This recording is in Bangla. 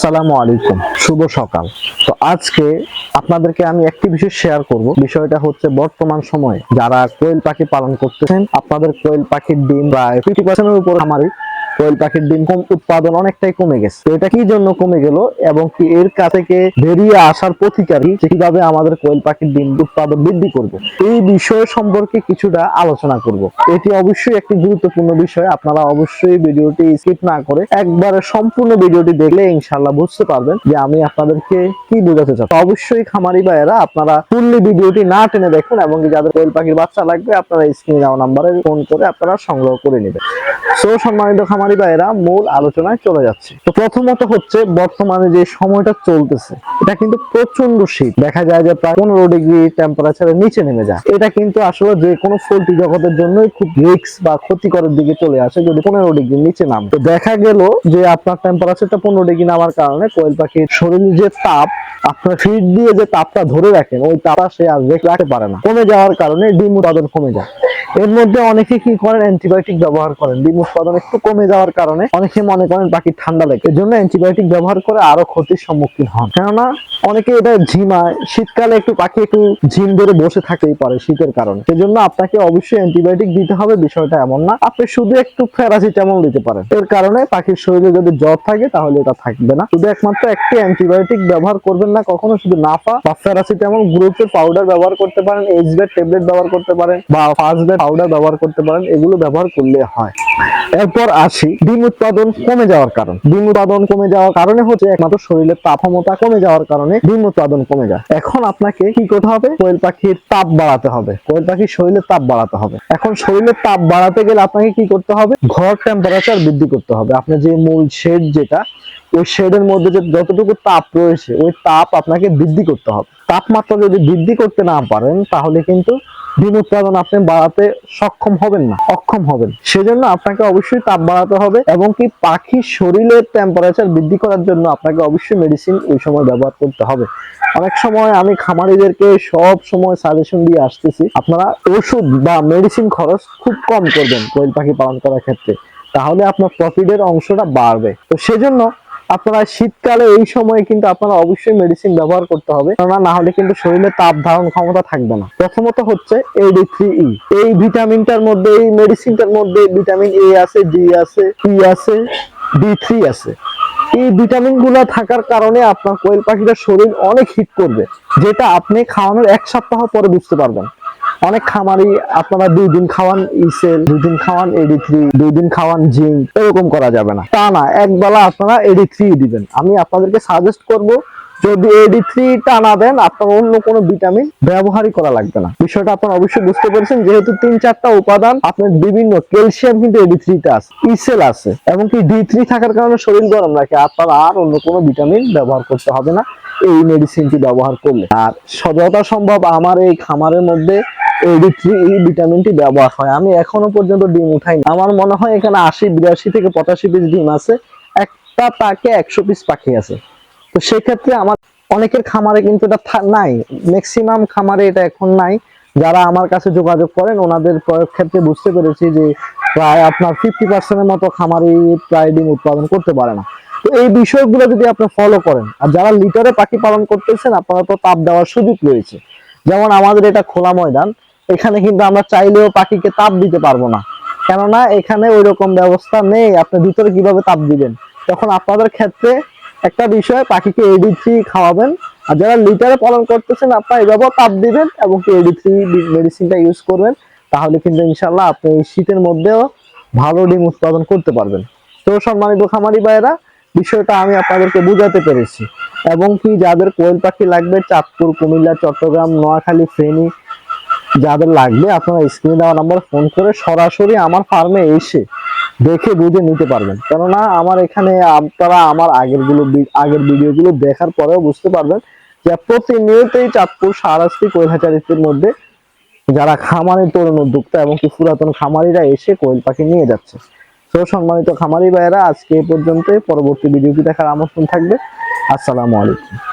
আসসালামু আলাইকুম, শুভ সকাল। তো আজকে আপনাদেরকে আমি একটি বিষয় শেয়ার করব। বিষয়টা হচ্ছে বর্তমান সময়ে যারা কোয়েল পাখি পালন করতেছেন, আপনাদের কোয়েল পাখির ডিম বা ফিফটি পার্সেন্টের উপর আমারই কোয়েল পাখির ডিম কম, উৎপাদন অনেকটাই কমে গেছে। তো এটা কি জন্য কমে গেল এবং কি এর থেকে বেরিয়ে আসার প্রতিকারী কীভাবে আমাদের কোয়েল পাখির ডিম উৎপাদন বৃদ্ধি করব? এই বিষয় সম্পর্কে কিছুটা আলোচনা করব। এটি অবশ্যই একটি গুরুত্বপূর্ণ বিষয়, আপনারা অবশ্যই ভিডিওটি স্কিপ না করে একবারে সম্পূর্ণ ভিডিওটি দেখলে ইনশাআল্লাহ বুঝতে পারবেন যে আমি আপনাদেরকে কি বোঝাতে চাই অবশ্যই খামারি ভাইয়েরা, আপনারা ফুললি ভিডিওটি না টেনে দেখুন এবং যাদের কোয়েল পাখির বাচ্চা লাগবে, আপনারা স্ক্রিনে দেওয়া নাম্বারে ফোন করে আপনারা সংগ্রহ করে নেবেন। সো সম্মানিত খামারি ভাইয়েরা মূল আলোচনায় চলে যাচ্ছে। তো প্রথমত হচ্ছে বর্তমানে যে সময়টা চলতেছে, এটা কিন্তু প্রচণ্ড শীত। দেখা যায় যে প্রায় পনেরো ডিগ্রি টেম্পারেচারের নিচে নেমে যায়। এটা কিন্তু আসলে যে কোনো পোল্ট্রি জগতের জন্যই খুব রিস্ক বা ক্ষতিকরের দিকে চলে আসে যদি পনেরো ডিগ্রি নিচে নাম। তো দেখা গেল যে আপনার টেম্পারেচারটা পনেরো ডিগ্রি নামার কারণে কোয়েল পাখির শরীরের যে তাপ, আপনার ফিড দিয়ে যে তাপটা ধরে রাখেন, ওই তাপটা সে আর রেখে রাখতে পারে না। কমে যাওয়ার কারণে ডিম উৎপাদন কমে যায়। এর মধ্যে অনেকে কি করেন? অ্যান্টিবায়োটিক ব্যবহার করেন। ডিম উৎপাদন একটু কমে যাওয়ার কারণে অনেকে মনে করেন পাখির ঠান্ডা লাগে এর জন্য অ্যান্টিবায়োটিক ব্যবহার করে আরও ক্ষতির সম্মুখীন হন। কেননা অনেকে এটা ঝিমায় শীতকালে একটু পাখি একটু ঝিম ধরে বসে থাকতেই পারে শীতের কারণে। সেজন্য আপনাকে অবশ্যই অ্যান্টিবায়োটিক দিতে হবে, বিষয়টা এমন না। আপনি শুধু একটু প্যারাসিটামল দিতে পারেন। এর কারণে পাখির শরীরে যদি জ্বর থাকে, তাহলে এটা থাকবে না। শুধু একমাত্র একটি অ্যান্টিবায়োটিক ব্যবহার করবেন না, কখনো শুধু নাফা বা প্যারাসিটামল গ্রুপের পাউডার ব্যবহার করতে পারেন এইচ বেড ট্যাবলেট ব্যবহার করতে পারেন বা ফার্স্ট পাউডার ব্যবহার করতে পারেন, এগুলো ব্যবহার করলে হয়। এরপর আসি, ডিম উৎপাদন কমে যাওয়ার কারণ। ডিম উৎপাদন কমে যাওয়ার কারণে হচ্ছে একমাত্র শরীরের তাপমাত্রা কমে যাওয়ার কারণে ডিম উৎপাদন কমে যায়। এখন আপনাকে কি করতে হবে? কোয়েল পাখির তাপ বাড়াতে হবে। কোয়েল পাখির শরীরের তাপ বাড়াতে হবে। এখন শরীরের তাপ বাড়াতে গেলে আপনাকে কি করতে হবে? ঘর টেম্পারেচার বৃদ্ধি করতে হবে। আপনার যে মূল শেড যেটা, ওই শেডের মধ্যে যে যতটুকু তাপ রয়েছে, ওই তাপ আপনাকে বৃদ্ধি করতে হবে। তাপমাত্রা যদি বৃদ্ধি করতে না পারেন, তাহলে কিন্তু ডিম উৎপাদন আপনি বাড়াতে সক্ষম হবেন না, অক্ষম হবেন। সেজন্য আপনাকে অবশ্যই তাপ বাড়াতে হবে এবং কি পাখির শরীরের টেম্পারেচার বৃদ্ধি করার জন্য আপনাকে অবশ্যই মেডিসিন ওই সময় ব্যবহার করতে হবে। অনেক সময় আমি খামারিদেরকে সব সময় সাজেশন দিয়ে আসতেছি, আপনারা ওষুধ বা মেডিসিন খরচ খুব কম করবেন কোয়েল পাখি পালন করার ক্ষেত্রে। তাহলে আপনার প্রফিটের অংশটা বাড়বে। তো সেজন্য আপনারা শীতকালে এই সময়ে কিন্তু আপনারা অবশ্যই মেডিসিন ব্যবহার করতে হবে। কেননা না হলে কিন্তু শরীরে তাপ ধারণ ক্ষমতা থাকবে না। প্রথমত হচ্ছে এডি থ্রি ই এই ভিটামিনটার মধ্যে, এই মেডিসিনটার মধ্যে ভিটামিন এ আছে ডি আছে ই আছে ডি থ্রি আছে। এই ভিটামিনগুলো থাকার কারণে আপনার কোয়েল পাখিটার শরীর অনেক হিট করবে, যেটা আপনি খাওয়ানোর এক সপ্তাহ পরে বুঝতে পারবেন। অনেক খামারি আপনারা দুই দিন খাওয়ান ইসেল, দুই দিন খাওয়ান এডি থ্রি, দুই দিন খাওয়ান জিঙ্ক, এরকম করা যাবে না। তা না, এক বেলা আপনারা এডি থ্রি দিবেন। আমি আপনাদেরকে সাজেস্ট করব, যদি এডি থ্রি টানা দেন, আপনার অন্য কোনো ভিটামিন ব্যবহারই করা লাগবে না। বিষয়টা আপনারা অবশ্যই বুঝতে পেরেছেন, যেহেতু তিন চারটা উপাদান, আপনার বিভিন্ন ক্যালসিয়াম কিন্তু এডি থ্রিতে আছে, ইসেল আছে এবং কি ডি থ্রি থাকার কারণে শরীর গরম রাখে, আপনার আর অন্য কোনো ভিটামিন ব্যবহার করতে হবে না, এই মেডিসিনটি ব্যবহার করলে। আর যথা সম্ভব আমার এই খামারের মধ্যে ভিটামিনটি ব্যবহার হয়। আমি এখনও পর্যন্ত ডিম উঠাইনি। আমার মনে হয় এখানে আশি, বিরাশি থেকে পঁচাশি পিস ডিম আছে। একটা পাকে একশো পিস পাখি আছে। তো সেক্ষেত্রে আমার অনেকের খামারে কিন্তু এটা নাই। ম্যাক্সিমাম খামারে এটা এখন নাই। যারা আমার কাছে যোগাযোগ করেন, ওনাদের প্রয়োগ ক্ষেত্রে বুঝতে পেরেছি যে প্রায় আপনার ফিফটি পার্সেন্টের মতো খামারি প্রায় ডিম উৎপাদন করতে পারে না। তো এই বিষয়গুলো যদি আপনি ফলো করেন, আর যারা লিটারে পাখি পালন করতেছেন, আপনারা তো তাপ দেওয়ার সুযোগ রয়েছে। যেমন আমাদের এটা খোলা ময়দান। এখানে কিন্তু আমরা চাইলেও পাখিকে তাপ দিতে পারব না। কেননা এখানে ওই রকম ব্যবস্থা নেই। আপনি ভিতরে কীভাবে তাপ দিবেন? তখন আপনাদের ক্ষেত্রে একটা বিষয়, পাখিকে এডি থ্রি খাওয়াবেন। আর যারা লিটারে পালন করতেছেন, আপনারা এভাবেও তাপ দিবেন এবং এডি থ্রি মেডিসিনটা ইউজ করবেন। তাহলে কিন্তু ইনশাল্লাহ আপনি এই শীতের মধ্যেও ভালো ডিম উৎপাদন করতে পারবেন। তো সম্মানিত খামারি ভাইয়েরা, বিষয়টা আমি আপনাদেরকে বুঝাতে পেরেছি। এবং কি যাদের কোয়েল পাখি লাগবে, চাঁদপুর, কুমিল্লা, চট্টগ্রাম, নোয়াখালী, ফেনী যাদের লাগবে আপনারা স্ক্রিনে দেওয়া নাম্বার ফোন করে সরাসরি আমার ফার্মে এসে দেখে বুঝে নিতে পারবেন। কেননা আমার এখানে আপনারা আমার আগেরগুলো আগের ভিডিওগুলো দেখার পরেও বুঝতে পারবেন যে প্রতিনিয়তই চাঁদপুর সারাস্তি কৈলাচারিত্বের মধ্যে যারা খামারের তরুণ উদ্যোক্তা এবং কি পুরাতন খামারিরা এসে কোয়েল পাখি নিয়ে যাচ্ছে। তো সম্মানিত খামারি ভাইয়েরা, আজকে এ পর্যন্ত পরবর্তী ভিডিওটি দেখার আমন্ত্রণ থাকবে। আসসালামু আলাইকুম।